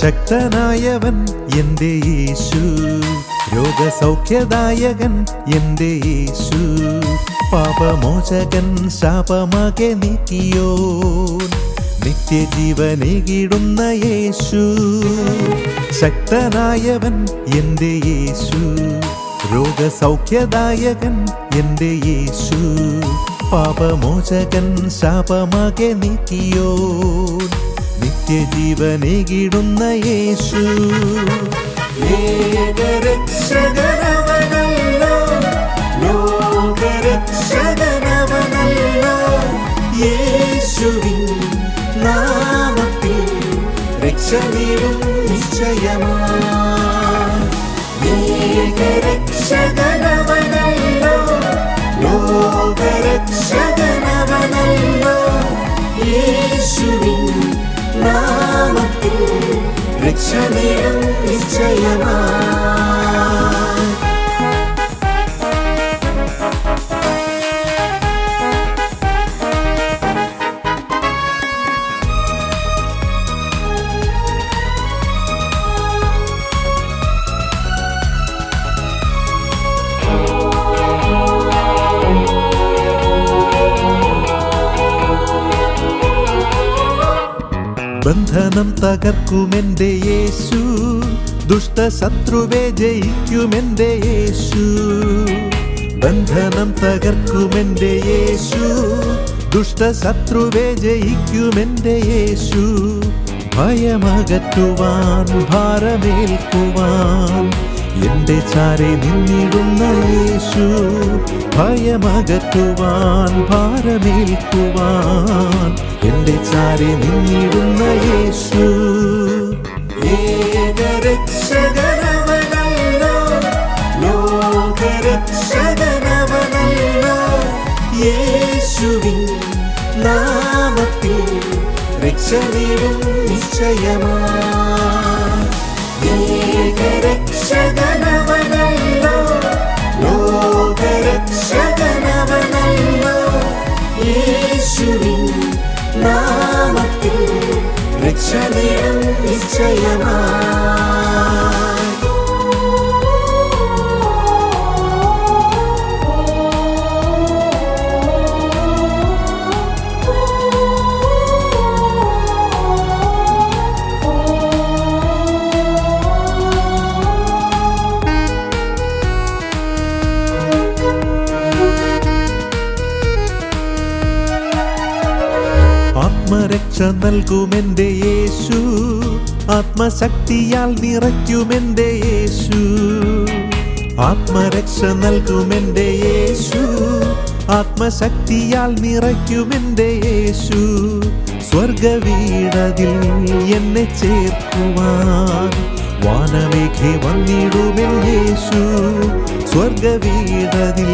ശക്തനായവൻ എന്റെ യേശു. രോഗസൗഖ്യദായകൻ എന്റെ യേശു. പാപമോചകൻ ശാപമകെ നീക്കിയോ നിത്യജീവനേകിടുന്ന യേശു. ശക്തനായവൻ എന്റെ യേശു. രോഗസൗഖ്യദായകൻ എന്റെ യേശു. പാപമോചകൻ ശാപമകെ നീക്കിയോ നിത്യജീവനേകിടുന്ന യേശു. ഏകരക്ഷകനവനല്ലോ. ലോകരക്ഷകനവനല്ലോ. യേശുവിൻ നാമത്തിൽ രക്ഷ നേടും നിശ്ചയമാ. ഏകരക്ഷകനവനല്ലോ. ലോകരക്ഷകനവനല്ലോ. യേശുവിൻ നാമത്തിൽ രക്ഷ നിശ്ചയമാ. ബന്ധനം തകർക്കുമെന്റെ യേശു. ദുഷ്ടശത്രുവെ ജയിക്കുമെന്റെ യേശു. ബന്ധനം തകർക്കുമെന്റെ യേശു. ദുഷ്ടശത്രുവെ ജയിക്കുമെന്റെ യേശു. ഭയമകറ്റുവാൻ ഭാരമേൽക്കുവാൻ എന്റെ ചാരെ നിന്നിടുന്ന യേശു ഭയമകറ്റുവാൻ ഭാരമേൽക്കുവാൻ. എന്റെ ചാരെ നിന്നിടുന്ന യേശു. ഏകരക്ഷകനവനല്ലോ ലോകരക്ഷകനവനല്ലോ യേശുവിൻ നാമത്തിൽ രക്ഷ നേടും ഏകരക്ഷകനവനല്ലോ ലോകരക്ഷകനവനല്ലോ യേശുവിൻ നാമത്തിൽ രക്ഷ നേടും നിശ്ചയമാ ആത്മരക്ഷ നൽകുമെന്റെ യേശു. ആത്മശക്തിയാൽ നിറയ്ക്കുമെന്റെ യേശു. ആത്മരക്ഷ നൽകുമെന്റെ യേശു. ആത്മശക്തിയാൽ നിറയ്ക്കുമെന്റെ യേശു. സ്വർഗവീടതിൽ എന്നെ ചേർക്കുവാൻ. വാനമേഘെ വന്നിടുമെൻ യേശു. സ്വർഗവീടതിൽ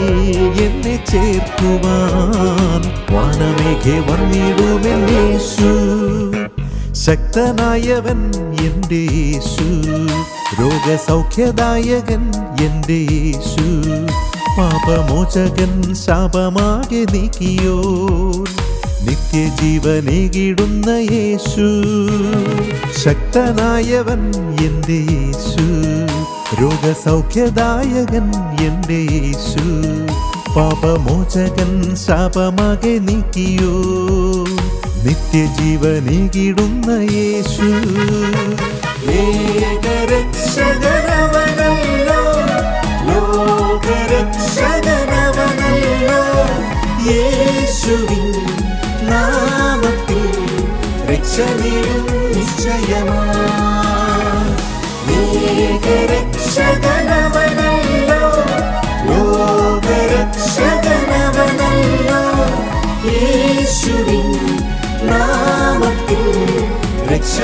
എന്നെ ചേർക്കുവാൻ വാനമേഘെ വന്നിടുമെൻ യേശു ശക്തനായവൻ എന്റെ യേശു രോഗസൗഖ്യദായകൻ എന്റെ യേശു പാപമോചകൻ ശാപമാകെ നീക്കിയോ നിത്യജീവനേകിടുന്ന യേശു. ശക്തനായവൻ എന്റെ യേശു രോഗസൗഖ്യദായകൻ എന്റെ യേശു പാപമോചകൻ ശാപമാകെ നീക്കിയോ. നിത്യജീവനേകിടുന്ന യേശു. ഏകരക്ഷകനവനല്ലോ രക്ഷകനവനല്ലോ. ലോകരക്ഷകനവനല്ലോ. യേശുവിൻ നാമത്തിൽ രക്ഷ